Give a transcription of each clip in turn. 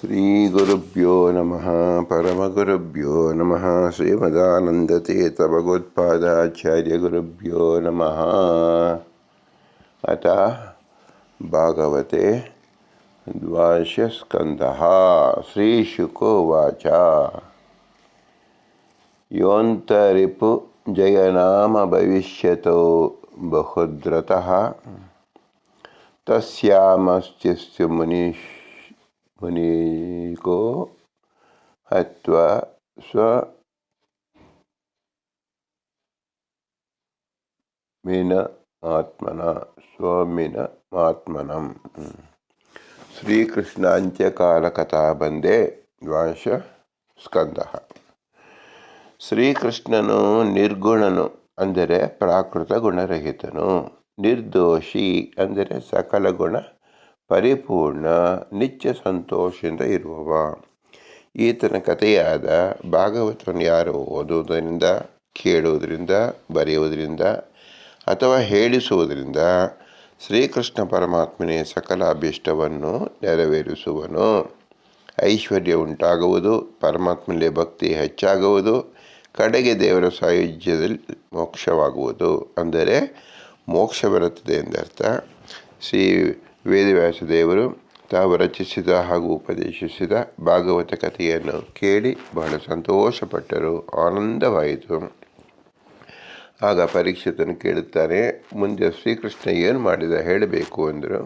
श्रीगुरुभ्यो नमः परमगुरुभ्यो नमः श्रीमदानन्दतीर्थभगवत्पादाचार्यगुरुभ्यो नमः। अतः भागवते द्वादशस्कन्धः जयनाम योऽन्तरिपुजयनामभविष्यतो बहुद्रतः। तस्यामस्तिस्तु मुनीष् ಮುನಿಗೋ ಹತ್ವ ಸ್ವ ಮಿನ ಆತ್ಮನ ಸ್ವಮಿನ ಆತ್ಮನಂ ಶ್ರೀಕೃಷ್ಣ ಅಂತ್ಯಕಾಲ ಕಥಾ ಬಂದೇ ದ್ವಾಂಶ ಸ್ಕಂದ ಶ್ರೀಕೃಷ್ಣನು ನಿರ್ಗುಣನು ಅಂದರೆ ಪ್ರಾಕೃತ ಗುಣರಹಿತನು ನಿರ್ದೋಷಿ ಅಂದರೆ ಸಕಲ ಗುಣ ಪರಿಪೂರ್ಣ ನಿತ್ಯ ಸಂತೋಷದಿಂದ ಇರುವವ. ಈತನ ಕಥೆಯಾದ ಭಾಗವತವನ್ನು ಯಾರು ಓದುವುದರಿಂದ, ಕೇಳುವುದರಿಂದ, ಬರೆಯುವುದರಿಂದ ಅಥವಾ ಹೇಳಿಸುವುದರಿಂದ ಶ್ರೀಕೃಷ್ಣ ಪರಮಾತ್ಮನೇ ಸಕಲ ಅಭೀಷ್ಟವನ್ನು ನೆರವೇರಿಸುವನು. ಐಶ್ವರ್ಯ ಉಂಟಾಗುವುದು, ಪರಮಾತ್ಮನಲ್ಲಿ ಭಕ್ತಿ ಹೆಚ್ಚಾಗುವುದು, ಕಡೆಗೆ ದೇವರ ಸಾಯುಜ್ಯದಲ್ಲಿ ಮೋಕ್ಷವಾಗುವುದು. ಅಂದರೆ ಮೋಕ್ಷ ಬರುತ್ತದೆ ಎಂದರ್ಥ. ಶ್ರೀ ವೇದವ್ಯಾಸ ದೇವರು ತಾವು ರಚಿಸಿದ ಹಾಗೂ ಉಪದೇಶಿಸಿದ ಭಾಗವತ ಕಥೆಯನ್ನು ಕೇಳಿ ಬಹಳ ಸಂತೋಷಪಟ್ಟರು. ಆನಂದವಾಯಿತು. ಆಗ ಪರೀಕ್ಷಿತನು ಕೇಳುತ್ತಾರೆ ಮುಂದೆ ಶ್ರೀಕೃಷ್ಣ ಏನು ಮಾಡಿದ ಹೇಳಬೇಕು? ಅಂದರು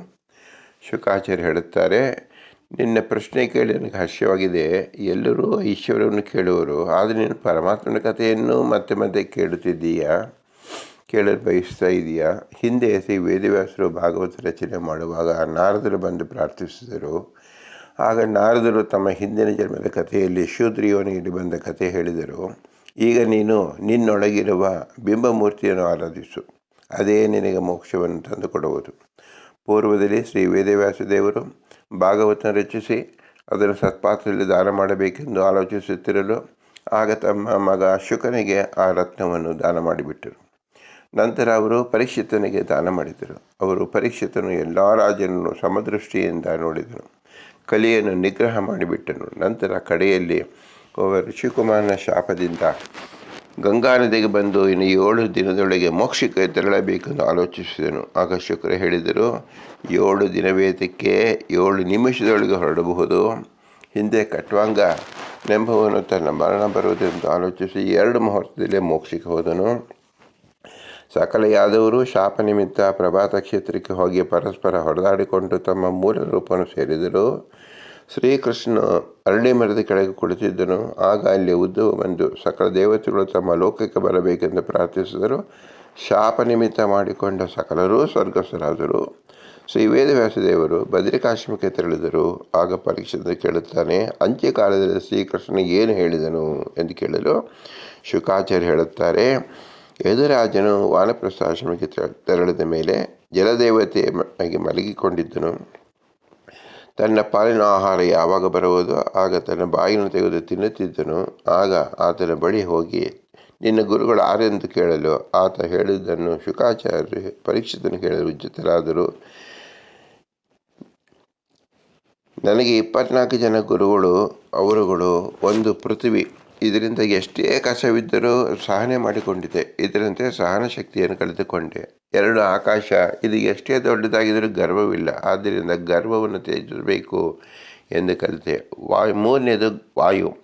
ಶುಕಾಚಾರ್ಯ ಹೇಳುತ್ತಾರೆ, ನಿನ್ನ ಪ್ರಶ್ನೆ ಕೇಳಿ ನನಗೆ ಹರ್ಷವಾಗಿದೆ ಎಲ್ಲರೂ ಈಶ್ವರವನ್ನು ಕೇಳುವರು. ಆದರೆ ನೀನು ಪರಮಾತ್ಮನ ಕಥೆಯನ್ನು ಮತ್ತೆ ಮತ್ತೆ ಕೇಳುತ್ತಿದ್ದೀಯಾ? ಕೇಳಲು ಬಯಸ್ತಾ ಇದೆಯಾ? ಹಿಂದೆ ಶ್ರೀ ವೇದವ್ಯಾಸರು ಭಾಗವತ ರಚನೆ ಮಾಡುವಾಗ ನಾರದರು ಬಂದು ಪ್ರಾರ್ಥಿಸಿದರು. ಆಗ ನಾರದರು ತಮ್ಮ ಹಿಂದಿನ ಜನ್ಮದ ಕಥೆಯಲ್ಲಿ ಶೂದ್ರಿಯೋನಿಗೆ ಬಂದ ಕಥೆ ಹೇಳಿದರು. ಈಗ ನೀನು ನಿನ್ನೊಳಗಿರುವ ಬಿಂಬಮೂರ್ತಿಯನ್ನು ಆರಾಧಿಸು. ಅದೇ ನಿನಗೆ ಮೋಕ್ಷವನ್ನು ತಂದುಕೊಡುವುದು. ಪೂರ್ವದಲ್ಲಿ ಶ್ರೀ ವೇದವ್ಯಾಸ ದೇವರು ಭಾಗವತ ರಚಿಸಿ ಅದನ್ನು ಸತ್ಪಾತ್ರದಲ್ಲಿ ದಾನ ಮಾಡಬೇಕೆಂದು ಆಲೋಚಿಸುತ್ತಿರಲು ಆಗ ತಮ್ಮ ಮಗ ಶುಕನಿಗೆ ಆ ರತ್ನವನ್ನು ದಾನ ಮಾಡಿಬಿಟ್ಟರು. ನಂತರ ಅವರು ಪರೀಕ್ಷಿತನಿಗೆ ದಾನ ಮಾಡಿದರು. ಅವರು ಪರೀಕ್ಷಿತನು ಎಲ್ಲ ರಾಜನನ್ನು ಸಮದೃಷ್ಟಿಯಿಂದ ನೋಡಿದನು ಕಲಿಯನ್ನು ನಿಗ್ರಹ ಮಾಡಿಬಿಟ್ಟನು. ನಂತರ ಕಡೆಯಲ್ಲಿ ಒಬ್ಬ ಋಷಿಕುಮಾರನ ಶಾಪದಿಂದ ಗಂಗಾ ನದಿಗೆ ಬಂದು ಇನ್ನು ಏಳು ದಿನದೊಳಗೆ ಮೋಕ್ಷಕ್ಕೆ ತೆರಳಬೇಕೆಂದು ಆಲೋಚಿಸಿದನು. ಆಗ ಶುಕ್ರ ಹೇಳಿದರು, ಏಳು ದಿನವೇದಕ್ಕೆ ಏಳು ನಿಮಿಷದೊಳಗೆ ಹೊರಡಬಹುದು. ಹಿಂದೆ ಕಟ್ವಾಂಗ ನೆಂಬುವನು ತನ್ನ ಮರಣ ಬರುವುದೆಂದು ಆಲೋಚಿಸಿ ಎರಡು ಮುಹೂರ್ತದಲ್ಲೇ ಮೋಕ್ಷಕ್ಕೆ ಹೋದನು. ಸಕಲ ಯಾದವರು ಶಾಪ ನಿಮಿತ್ತ ಪ್ರಭಾತ ಕ್ಷೇತ್ರಕ್ಕೆ ಹೋಗಿ ಪರಸ್ಪರ ಹೊಡೆದಾಡಿಕೊಂಡು ತಮ್ಮ ಮೂಲ ರೂಪವನ್ನು ಸೇರಿದರು. ಶ್ರೀಕೃಷ್ಣ ಅರಳಿ ಮರದ ಕೆಳಗೆ ಕುಳಿತಿದ್ದನು. ಆಗ ಅಲ್ಲಿ ಉದ್ದವು ಬಂದು ಸಕಲ ದೇವತೆಗಳು ತಮ್ಮ ಲೋಕಕ್ಕೆ ಬರಬೇಕೆಂದು ಪ್ರಾರ್ಥಿಸಿದರು. ಶಾಪ ನಿಮಿತ್ತ ಮಾಡಿಕೊಂಡ ಸಕಲರೂ ಸ್ವರ್ಗಸ್ಥರಾದರು. ಶ್ರೀ ವೇದವ್ಯಾಸದೇವರು ಬದ್ರಿಕಾಶ್ರಮಕ್ಕೆ ತೆರಳಿದರು. ಆಗ ಪರೀಕ್ಷೆಯಿಂದ ಕೇಳುತ್ತಾನೆ ಅಂತ್ಯಕಾಲದಲ್ಲಿ ಶ್ರೀಕೃಷ್ಣನಿಗೆ ಏನು ಹೇಳಿದನು? ಎಂದು ಕೇಳಲು ಶುಕಾಚಾರ್ಯ ಹೇಳುತ್ತಾರೆ ಯದುರಾಜನು ವಾನಪ್ರಸ್ಥಾಶ್ರಮಕ್ಕೆ ತೆರಳಿದ ಮೇಲೆ ಜಲದೇವತೆಯಾಗಿ ಮಲಗಿಕೊಂಡಿದ್ದನು. ತನ್ನ ಪಾಲಿನ ಆಹಾರ ಯಾವಾಗ ಬರುವುದೋ, ಆಗ ತನ್ನ ಬಾಯಿನ ತೆಗೆದು ತಿನ್ನುತ್ತಿದ್ದನು. ಆಗ ಆತನ ಬಳಿ ಹೋಗಿ, ನಿನ್ನ ಗುರುಗಳು ಆರೆಂದು ಕೇಳಲು? ಆತ ಹೇಳಿದ್ದನ್ನು ಶುಕಾಚಾರ್ಯ ಪರೀಕ್ಷಿತನು ಕೇಳಲು ಉಚಿತರಾದರು ನನಗೆ ಇಪ್ಪತ್ನಾಲ್ಕು ಜನ ಗುರುಗಳು, ಅವರುಗಳು ಒಂದು ಪೃಥ್ವಿ ಇದರಿಂದ ಎಷ್ಟೇ ಕಸವಿದ್ದರೂ ಸಹನೆ ಮಾಡಿಕೊಂಡಿದೆ ಇದರಂತೆ ಸಹನ ಶಕ್ತಿಯನ್ನು ಕಳೆದುಕೊಂಡೆ. ಎರಡು ಆಕಾಶ, ಇದು ಎಷ್ಟೇ ದೊಡ್ಡದಾಗಿದ್ದರೂ ಗರ್ವವಿಲ್ಲ. ಆದ್ದರಿಂದ ಗರ್ವವನ್ನು ತ್ಯಜಿಸಬೇಕು ಎಂದು ಕಲಿತೆ. ವಾಯು ಮೂರನೇದು ವಾಯು.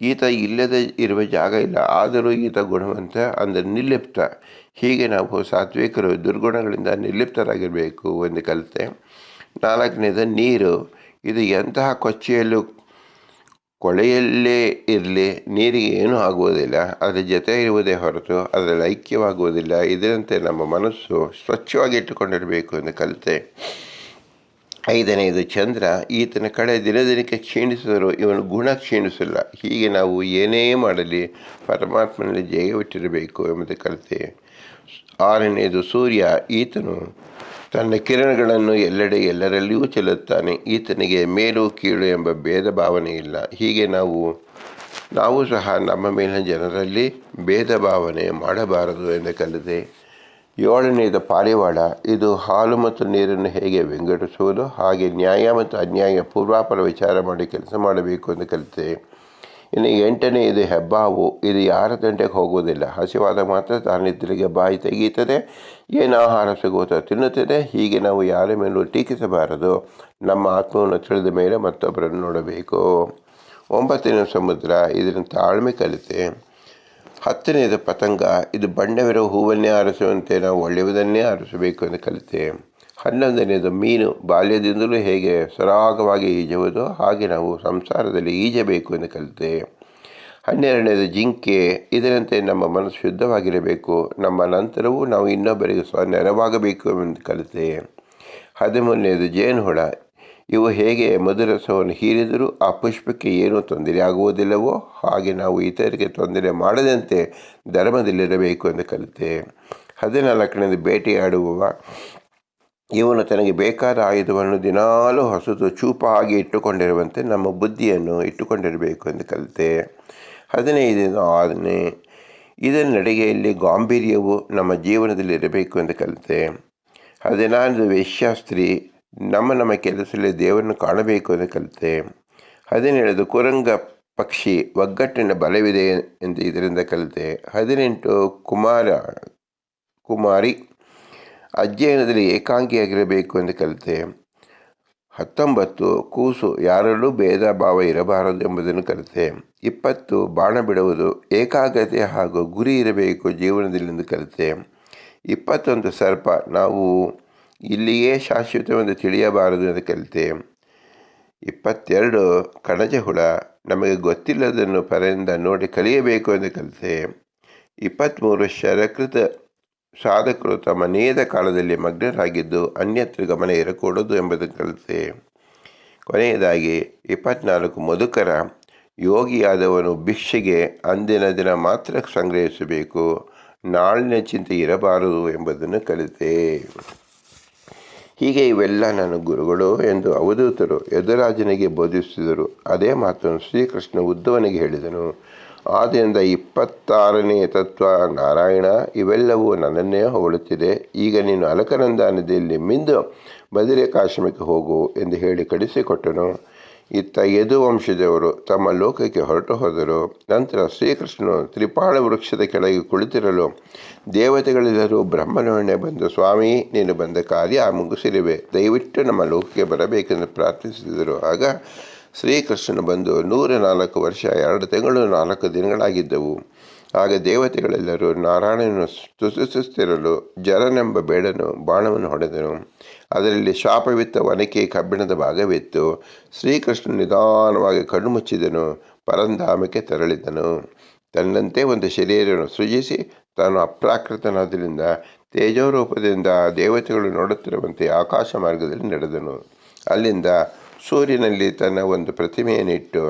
ಈತ ಇಲ್ಲದೆ ಇರುವ ಜಾಗ ಇಲ್ಲ. ಆದರೂ ಈತ ಗುಣವಂತ, ಅಂದರೆ ನಿರ್ಲಿಪ್ತ. ಹೀಗೆ ನಾವು ಸಾತ್ವಿಕರು, ದುರ್ಗುಣಗಳಿಂದ ನಿರ್ಲಿಪ್ತರಾಗಿರಬೇಕು ಎಂದು ಕಲಿತೆ. ನಾಲ್ಕನೇದು ನೀರು. ಇದು ಎಂತಹ ಕೊಚ್ಚೆಯಲ್ಲೂ ಕೊಳೆಯಲ್ಲೇ ಇರಲಿ, ನೀರಿಗೆ ಏನೂ ಆಗುವುದಿಲ್ಲ, ಅದರ ಜೊತೆ ಇರುವುದೇ ಹೊರತು ಅದರಲ್ಲಿ ಐಕ್ಯವಾಗುವುದಿಲ್ಲ. ಇದರಂತೆ ನಮ್ಮ ಮನಸ್ಸು ಸ್ವಚ್ಛವಾಗಿ ಇಟ್ಟುಕೊಂಡಿರಬೇಕು ಎಂದು ಕಲಿತೆ. ಐದನೆಯದು ಚಂದ್ರ ಈತನ ಕಡೆ ದಿನ ದಿನಕ್ಕೆ ಕ್ಷೀಣಿಸಿದರೂ ಇವನು ಗುಣ ಕ್ಷೀಣಿಸಿಲ್ಲ. ಹೀಗೆ ನಾವು ಏನೇ ಮಾಡಲಿ ಪರಮಾತ್ಮನಲ್ಲಿ ಜಯವಿಟ್ಟಿರಬೇಕು ಎಂಬುದು ಕಲಿತೆ. ಆರನೆಯದು ಸೂರ್ಯ ಈತನು ತನ್ನ ಕಿರಣಗಳನ್ನು ಎಲ್ಲೆಡೆ ಎಲ್ಲರಲ್ಲಿಯೂ ಚೆಲ್ಲುತ್ತಾನೆ. ಈತನಿಗೆ ಮೇಲು ಕೀಳು ಎಂಬ ಭೇದ ಭಾವನೆ ಇಲ್ಲ. ಹೀಗೆ ನಾವು ನಾವು ಸಹ ನಮ್ಮ ಮೇಲಿನ ಜನರಲ್ಲಿ ಭೇದ ಭಾವನೆ ಮಾಡಬಾರದು ಎಂದು ಕಲಿತೆ. ಏಳನೆಯದು ಪಾರಿವಾಳ. ಇದು ಹಾಲು ಮತ್ತು ನೀರನ್ನು ಹೇಗೆ ವಿಂಗಡಿಸುವುದು, ಹಾಗೆ ನ್ಯಾಯ ಮತ್ತು ಅನ್ಯಾಯ ಪೂರ್ವಾಪರ ವಿಚಾರ ಮಾಡಿ ಕೆಲಸ ಮಾಡಬೇಕು ಎಂದು ಕಲಿತೆ. ಇನ್ನು ಎಂಟನೇ ಇದು ಹೆಬ್ಬಾವು. ಇದು ಯಾರ ತಂಟೆಗೆ ಹೋಗುವುದಿಲ್ಲ. ಹಸಿವಾದ ಮಾತ್ರ ತಾನಿದ್ದರಿಗೆ ಬಾಯಿ ತೆಗೆಯುತ್ತದೆ. ಏನು ಆಹಾರ ಸಿಗುತ್ತೋ ತಿನ್ನುತ್ತದೆ. ಹೀಗೆ ನಾವು ಯಾರ ಮೇಲೂ ಟೀಕಿಸಬಾರದು. ನಮ್ಮ ಆತ್ಮವನ್ನು ತಿಳಿದ ಮೇಲೆ ಮತ್ತೊಬ್ಬರನ್ನು ನೋಡಬೇಕು. ಒಂಬತ್ತನೇ ಸಮುದ್ರ, ಇದನ್ನು ತಾಳ್ಮೆ ಕಲಿತೆ. ಹತ್ತನೆಯದು ಪತಂಗ, ಇದು ಬಣ್ಣವಿರೋ ಹೂವನ್ನೇ ಆರಿಸುವಂತೆ ನಾವು ಒಳ್ಳೆಯದನ್ನೇ ಆರಿಸಬೇಕು ಎಂದು ಕಲಿತೆ. ಹನ್ನೊಂದನೆಯದು ಮೀನು ಬಾಲ್ಯದಿಂದಲೂ ಹೇಗೆ ಸರಾಗವಾಗಿ ಈಜುವುದು? ಹಾಗೆ ನಾವು ಸಂಸಾರದಲ್ಲಿ ಈಜಬೇಕು ಎಂದು ಕಲಿತೆ. ಹನ್ನೆರಡನೇದು ಜಿಂಕೆ. ಇದರಂತೆ ನಮ್ಮ ಮನಸ್ಸು ಶುದ್ಧವಾಗಿರಬೇಕು. ನಮ್ಮ ನಂತರವೂ ನಾವು ಇನ್ನೊಬ್ಬರಿಗೆ ಸ್ವ ನೆರವಾಗಬೇಕು ಎಂದು ಕಲಿತೆ. ಹದಿಮೂರನೇದು ಜೇನುಹುಳ. ಇವು ಹೇಗೆ ಮಧುರಸವನ್ನು ಹೀರಿದರೂ ಆ ಪುಷ್ಪಕ್ಕೆ ಏನೂ ತೊಂದರೆ ಆಗುವುದಿಲ್ಲವೋ ಹಾಗೆ ನಾವು ಇತರರಿಗೆ ತೊಂದರೆ ಮಾಡದಂತೆ ಧರ್ಮದಲ್ಲಿರಬೇಕು ಎಂದು ಕಲಿತೆ. ಹದಿನಾಲ್ಕನೇದು ಬೇಟೆಯಾಡುವವ ಇವನು ತನಗೆ ಬೇಕಾದ ಆಯುಧವನ್ನು ದಿನಾಲೂ ಹೊಸದು ಚೂಪಾಗಿ ಇಟ್ಟುಕೊಂಡಿರುವಂತೆ ನಮ್ಮ ಬುದ್ಧಿಯನ್ನು ಇಟ್ಟುಕೊಂಡಿರಬೇಕು ಎಂದು ಕಲಿತೆ. ಹದಿನೈದರಿಂದ ಆರನೇ ಇದರ ನಡಿಗೆಯಲ್ಲಿ ಗಾಂಭೀರ್ಯವು ನಮ್ಮ ಜೀವನದಲ್ಲಿ ಇರಬೇಕು ಎಂದು ಕಲಿತೆ. ಹದಿನಾರು ವೇಶ್ಯಾಸ್ತ್ರೀ, ನಮ್ಮ ನಮ್ಮ ಕೆಲಸದಲ್ಲಿ ದೇವರನ್ನು ಕಾಣಬೇಕು ಎಂದು ಕಲಿತೆ. ಹದಿನೇಳದು ಕುರಂಗ ಪಕ್ಷಿ ಒಗ್ಗಟ್ಟಿನ ಬಲವಿದೆ ಎಂದು ಇದರಿಂದ ಕಲಿತೆ. ಹದಿನೆಂಟು ಕುಮಾರ, ಕುಮಾರಿ ಅಧ್ಯಯನದಲ್ಲಿ ಏಕಾಂಗಿಯಾಗಿರಬೇಕು ಎಂದು ಕಲಿತೆ. ಹತ್ತೊಂಬತ್ತು, ಕೂಸು ಯಾರಲ್ಲೂ ಭೇದ ಭಾವ ಇರಬಾರದು ಎಂಬುದನ್ನು ಕಲಿತೆ. ಇಪ್ಪತ್ತು, ಬಾಣ ಬಿಡುವುದು ಏಕಾಗ್ರತೆ ಹಾಗೂ ಗುರಿ ಇರಬೇಕು ಜೀವನದಲ್ಲಿ ಎಂದು ಕಲಿತೆ. ಇಪ್ಪತ್ತೊಂದು, ಸರ್ಪ ನಾವು ಇಲ್ಲಿಯೇ ಶಾಶ್ವತವೆಂದು ತಿಳಿಯಬಾರದು ಎಂದು ಕಲಿತೆ. ಇಪ್ಪತ್ತೆರಡು, ಕಣಜ ಹುಳ ನಮಗೆ ಗೊತ್ತಿಲ್ಲದನ್ನು ಪರೆಯಿಂದ ನೋಡಿ ಕಲಿಯಬೇಕು ಎಂದು ಕಲಿತೆ. ಇಪ್ಪತ್ತ್ಮೂರು, ಶರಕೃತ ಸಾಧಕರು ತಮ್ಮ ನೇದ ಕಾಲದಲ್ಲಿ ಮಗ್ನರಾಗಿದ್ದು ಅನ್ಯತ್ರ ಗಮನ ಇರಕೂಡದು ಎಂಬುದನ್ನು ಕಲಿತೆ. ಕೊನೆಯದಾಗಿ, ಇಪ್ಪತ್ನಾಲ್ಕು ಮಧುಕರ ಯೋಗಿಯಾದವನು ಭಿಕ್ಷೆಗೆ ಅಂದಿನ ದಿನ ಮಾತ್ರ ಸಂಗ್ರಹಿಸಬೇಕು, ನಾಳಿನ ಚಿಂತೆ ಇರಬಾರದು ಎಂಬುದನ್ನು ಕಲಿತೆ. ಹೀಗೆ ಇವೆಲ್ಲ ನನ್ನ ಗುರುಗಳು ಎಂದು ಅವಧೂತರು ಯದುರಾಜನಿಗೆ ಬೋಧಿಸಿದರು. ಅದೇ ಮಾತನ್ನು ಶ್ರೀಕೃಷ್ಣ ಉದ್ದವನಿಗೆ ಹೇಳಿದನು. ಆದ್ದರಿಂದ ಇಪ್ಪತ್ತಾರನೇ ತತ್ವ ನಾರಾಯಣ, ಇವೆಲ್ಲವೂ ನನ್ನನ್ನೇ ಹೊಗಳುತ್ತಿದೆ. ಈಗ ನೀನು ಅಲಕನಂದ ನದಿಯಲ್ಲಿ ಮಿಂದು ಬದರಿಕಾಶ್ರಮಕ್ಕೆ ಹೋಗು ಎಂದು ಹೇಳಿ ಕಳಿಸಿಕೊಟ್ಟನು. ಇತ್ತ ಯದು ವಂಶದವರು ತಮ್ಮ ಲೋಕಕ್ಕೆ ಹೊರಟು ಹೋದರು. ನಂತರ ಶ್ರೀಕೃಷ್ಣನು ತ್ರಿಪಾಳ ವೃಕ್ಷದ ಕೆಳಗೆ ಕುಳಿತಿರಲು ದೇವತೆಗಳೆಲ್ಲರೂ ಬ್ರಹ್ಮನೊಡನೆ ಬಂದು, ಸ್ವಾಮಿ, ನೀನು ಬಂದ ಕಾರ್ಯ ಮುಗಿಸಿರುವೆ. ದಯವಿಟ್ಟು ನಮ್ಮ ಲೋಕಕ್ಕೆ ಬರಬೇಕೆಂದು ಪ್ರಾರ್ಥಿಸಿದರು. ಆಗ ಶ್ರೀಕೃಷ್ಣನು ಬಂದು ನೂರ ನಾಲ್ಕು ವರ್ಷ, ಎರಡು ತಿಂಗಳು, ನಾಲ್ಕು ದಿನಗಳಾಗಿದ್ದವು. ಆಗ ದೇವತೆಗಳೆಲ್ಲರೂ ನಾರಾಯಣನು ಸ್ತುತಿಸುತ್ತಿರಲು ಜರನೆಂಬ ಬೇಡನು ಬಾಣವನ್ನು ಹೊಡೆದನು. ಅದರಲ್ಲಿ ಶಾಪವಿತ್ತ ಒನಕೆ ಕಬ್ಬಿಣದ ಭಾಗವಿತ್ತು. ಶ್ರೀಕೃಷ್ಣ ನಿಧಾನವಾಗಿ ಕಣ್ಣು ಮುಚ್ಚಿದನು, ಪರಂಧಾಮಕ್ಕೆ ತೆರಳಿದನು. ತನ್ನಂತೆ ಒಂದು ಶರೀರವನ್ನು ಸೃಜಿಸಿ, ತಾನು ಅಪ್ರಾಕೃತನಾದ್ದರಿಂದ ತೇಜೋರೂಪದಿಂದ ದೇವತೆಗಳು ನೋಡುತ್ತಿರುವಂತೆ ಆಕಾಶ ಮಾರ್ಗದಲ್ಲಿ ನಡೆದನು. ಅಲ್ಲಿಂದ ಸೂರ್ಯನಲ್ಲಿ ತನ್ನ ಒಂದು ಪ್ರತಿಮೆಯನ್ನಿಟ್ಟು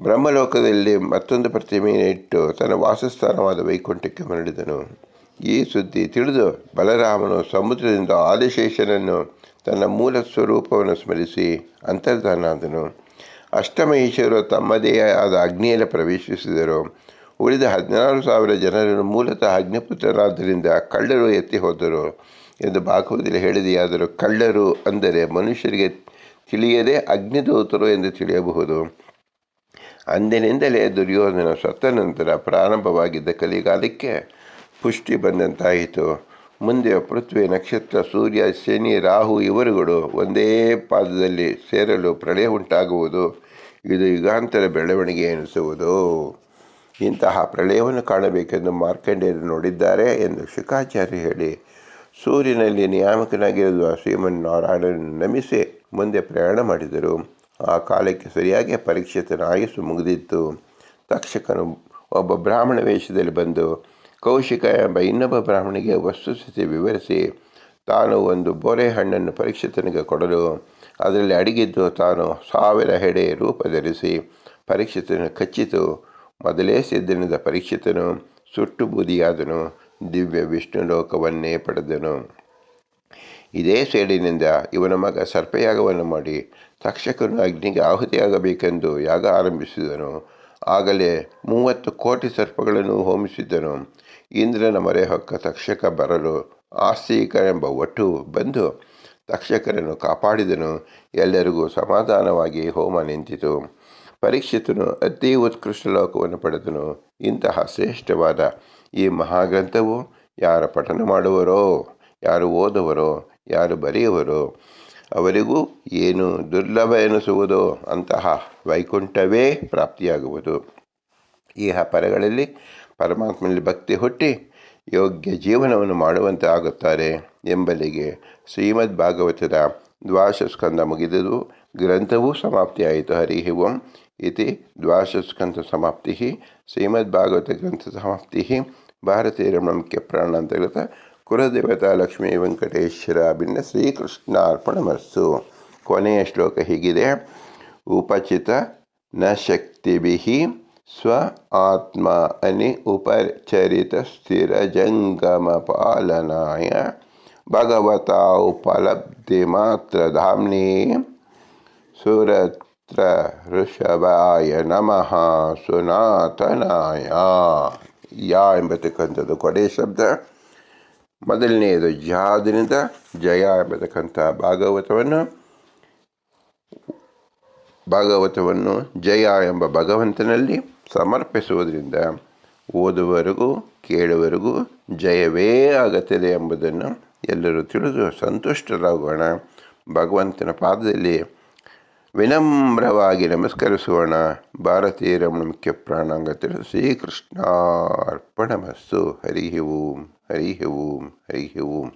ಬ್ರಹ್ಮಲೋಕದಲ್ಲಿ ಮತ್ತೊಂದು ಪ್ರತಿಮೆಯನ್ನು ಇಟ್ಟು ತನ್ನ ವಾಸಸ್ಥಾನವಾದ ವೈಕುಂಠಕ್ಕೆ ಮರಳಿದನು. ಈ ಸುದ್ದಿ ತಿಳಿದು ಬಲರಾಮನು ಸಮುದ್ರದಿಂದ ಆದಿಶೇಷನನ್ನು ತನ್ನ ಮೂಲ ಸ್ವರೂಪವನ್ನು ಸ್ಮರಿಸಿ ಅಂತರ್ಧಾನಾದನು ಅಷ್ಟಮಹೇಶ್ವರು ತಮ್ಮದೇ ಆದ ಅಗ್ನಿಯಲ್ಲಿ ಪ್ರವೇಶಿಸಿದರು. ಉಳಿದ ಹದಿನಾರು ಸಾವಿರ ಜನರನ್ನು ಮೂಲತಃ ಅಗ್ನಿಪುತ್ರರಾದ್ದರಿಂದ ಕಳ್ಳರು ಎತ್ತಿ ಹೋದರು ಎಂದು ಭಾಗವತದಲ್ಲಿ ಹೇಳಿದೆಯಾದರೂ ಕಳ್ಳರು ಅಂದರೆ ಮನುಷ್ಯರಿಗೆ ತಿಳಿಯದೆ ಅಗ್ನಿದೂತರು ಎಂದು ತಿಳಿಯಬಹುದು. ಅಂದಿನಿಂದಲೇ ದುರ್ಯೋಧನ ಸತ್ತ ನಂತರ ಪ್ರಾರಂಭವಾಗಿದ್ದ ಕಲಿಗಾಲಕ್ಕೆ ಪುಷ್ಟಿ ಬಂದಂತಾಯಿತು. ಮುಂದೆ ಪೃಥ್ವಿ, ನಕ್ಷತ್ರ, ಸೂರ್ಯ, ಶನಿ, ರಾಹು ಇವರುಗಳು ಒಂದೇ ಪಾದದಲ್ಲಿ ಸೇರಲು ಪ್ರಳಯ ಉಂಟಾಗುವುದು. ಇದು ಯುಗಾಂತರ ಬೆಳವಣಿಗೆ ಎನಿಸುವುದು. ಇಂತಹ ಪ್ರಳಯವನ್ನು ಕಾಣಬೇಕೆಂದು ಮಾರ್ಕಂಡೇಯರು ನೋಡಿದ್ದಾರೆ ಎಂದು ಶುಕಾಚಾರ್ಯ ಹೇಳಿ ಸೂರ್ಯನಲ್ಲಿ ನಿಯಾಮಕನಾಗಿರುವ ಶ್ರೀಮನ್ನಾರಾಯಣನ ನಮಿಸಿ ಮುಂದೆ ಪ್ರಯಾಣ ಮಾಡಿದರು. ಆ ಕಾಲಕ್ಕೆ ಸರಿಯಾಗಿ ಪರೀಕ್ಷಿತನ ಆಯಸ್ಸು ಮುಗಿದಿತ್ತು. ತಕ್ಷಕನು ಒಬ್ಬ ಬ್ರಾಹ್ಮಣ ವೇಷದಲ್ಲಿ ಬಂದು, ಕೌಶಿಕ ಎಂಬ ಇನ್ನೊಬ್ಬ ಬ್ರಾಹ್ಮಣಿಗೆ ವಸ್ತುಸ್ಥಿತಿ ವಿವರಿಸಿ. ತಾನು ಒಂದು ಬೋರೆ ಹಣ್ಣನ್ನು ಪರೀಕ್ಷಿತನಿಗೆ ಕೊಡಲು. ಅದರಲ್ಲಿ ಅಡಗಿದ್ದು ತಾನು ಸಾವಿರ ಹೆಡೆ ರೂಪ ಧರಿಸಿ ಪರೀಕ್ಷಿತನು ಕಚ್ಚಿತು. ಮೊದಲೇ ಸಿದ್ಧನಿಂದ ಪರೀಕ್ಷಿತನು ಸುಟ್ಟು ಬೂದಿಯಾದನು. ದಿವ್ಯ ವಿಷ್ಣು ಲೋಕವನ್ನೇ ಪಡೆದನು. ಇದೇ ಸೇಡಿನಿಂದ ಇವನ ಮಗ ಸರ್ಪಯಾಗವನ್ನು ಮಾಡಿ ತಕ್ಷಕನು ಅಗ್ನಿಗೆ ಆಹುತಿಯಾಗಬೇಕೆಂದು ಯಾಗ ಆರಂಭಿಸಿದನು. ಆಗಲೇ ಮೂವತ್ತು ಕೋಟಿ ಸರ್ಪಗಳನ್ನು ಹೋಮಿಸಿದ್ದನು. ಇಂದ್ರನ ಮೊರೆ ಹೊಕ್ಕ ತಕ್ಷಕ ಬರಲು ಆಸ್ತಿಕರೆಂಬ ಒಟ್ಟು ಬಂದು ತಕ್ಷಕರನ್ನು ಕಾಪಾಡಿದನು. ಎಲ್ಲರಿಗೂ ಸಮಾಧಾನವಾಗಿ ಹೋಮ ನಿಂತಿತು. ಪರೀಕ್ಷಿತನು ಅತಿ ಉತ್ಕೃಷ್ಟ ಲೋಕವನ್ನು ಪಡೆದನು. ಇಂತಹ ಶ್ರೇಷ್ಠವಾದ ಈ ಮಹಾಗ್ರಂಥವು ಯಾರ ಪಠನ ಮಾಡುವರೋ, ಯಾರು ಓದುವರೋ ಯಾರು ಬರೆಯುವರು? ಅವರಿಗೂ ಏನು ದುರ್ಲಭ ಎನಿಸುವುದೋ ಅಂತಹ ವೈಕುಂಠವೇ ಪ್ರಾಪ್ತಿಯಾಗುವುದು. ಈ ಪರಗಳಲ್ಲಿ ಪರಮಾತ್ಮನಲ್ಲಿ ಭಕ್ತಿ ಹುಟ್ಟಿ ಯೋಗ್ಯ ಜೀವನವನ್ನು ಮಾಡುವಂತೆ ಆಗುತ್ತಾರೆ ಎಂಬಲ್ಲಿಗೆ ಶ್ರೀಮದ್ ಭಾಗವತದ ದ್ವಾಶಸ್ಕಂದ ಮುಗಿದುದು. ಗ್ರಂಥವೂ ಸಮಾಪ್ತಿಯಾಯಿತು. ಹರಿ ಓಂ. ಇತಿ ದ್ವಾದಶಸ್ಕಂದ ಸಮಾಪ್ತಿ ಶ್ರೀಮದ್ ಭಾಗವತ ಗ್ರಂಥ ಸಮಾಪ್ತಿ ಭಾರತೀಯ ರಮಣಕ್ಕೆ ಪ್ರಾಣಾಂತರ್ಗತ ಕುಲದೇವತಾ ಲಕ್ಷ್ಮೀ ವೆಂಕಟೇಶ್ವರ ಭಿನ್ನ ಶ್ರೀಕೃಷ್ಣಾರ್ಪಣಮಸ್ಸು ಕೊನೆಯ ಶ್ಲೋಕ ಹೀಗಿದೆ ಉಪಚಿತ ನ ಶಕ್ತಿಭಿ ಸ್ವ ಆತ್ಮ ಅನಿ ಉಪಚರಿತ ಸ್ಥಿರ ಜಂಗಮ ಪಾಲನಾಯ ಭಗವತಾ ಉಪಲಬ್ಧಿ ಮಾತ್ರ ಧಾಮ್ನಿ ಸುರತ್ರ ಋಷಭಾಯ ನಮಃ ಸುನಾತನಾಯ ಯಾ ಎಂಬತಕ್ಕಂಥದ್ದು ಕೊಡೆ ಶಬ್ದ ಮೊದಲನೆಯದು ಜಾದಿನಿಂದ ಜಯ ಎಂಬತಕ್ಕಂಥ ಭಾಗವತವನ್ನು ಭಾಗವತವನ್ನು ಜಯ ಎಂಬ ಭಗವಂತನಲ್ಲಿ ಸಮರ್ಪಿಸುವುದರಿಂದ ಓದುವರೆಗೂ ಕೇಳುವರೆಗೂ ಜಯವೇ ಆಗುತ್ತದೆ ಎಂಬುದನ್ನು ಎಲ್ಲರೂ ತಿಳಿದು ಸಂತುಷ್ಟರಾಗೋಣ. ಭಗವಂತನ ಪಾದದಲ್ಲಿ ವಿನಮ್ರವಾಗಿ ನಮಸ್ಕರಿಸೋಣ ರಮಣ ಮುಖ್ಯ ಪ್ರಾಣಾಂಗ ಶ್ರೀಕೃಷ್ಣ ಅರ್ಪಣಮಸ್ಸು ಹರಿ ಓಂ. ಹರಿ ಓಂ ಹರಿ ಓಂ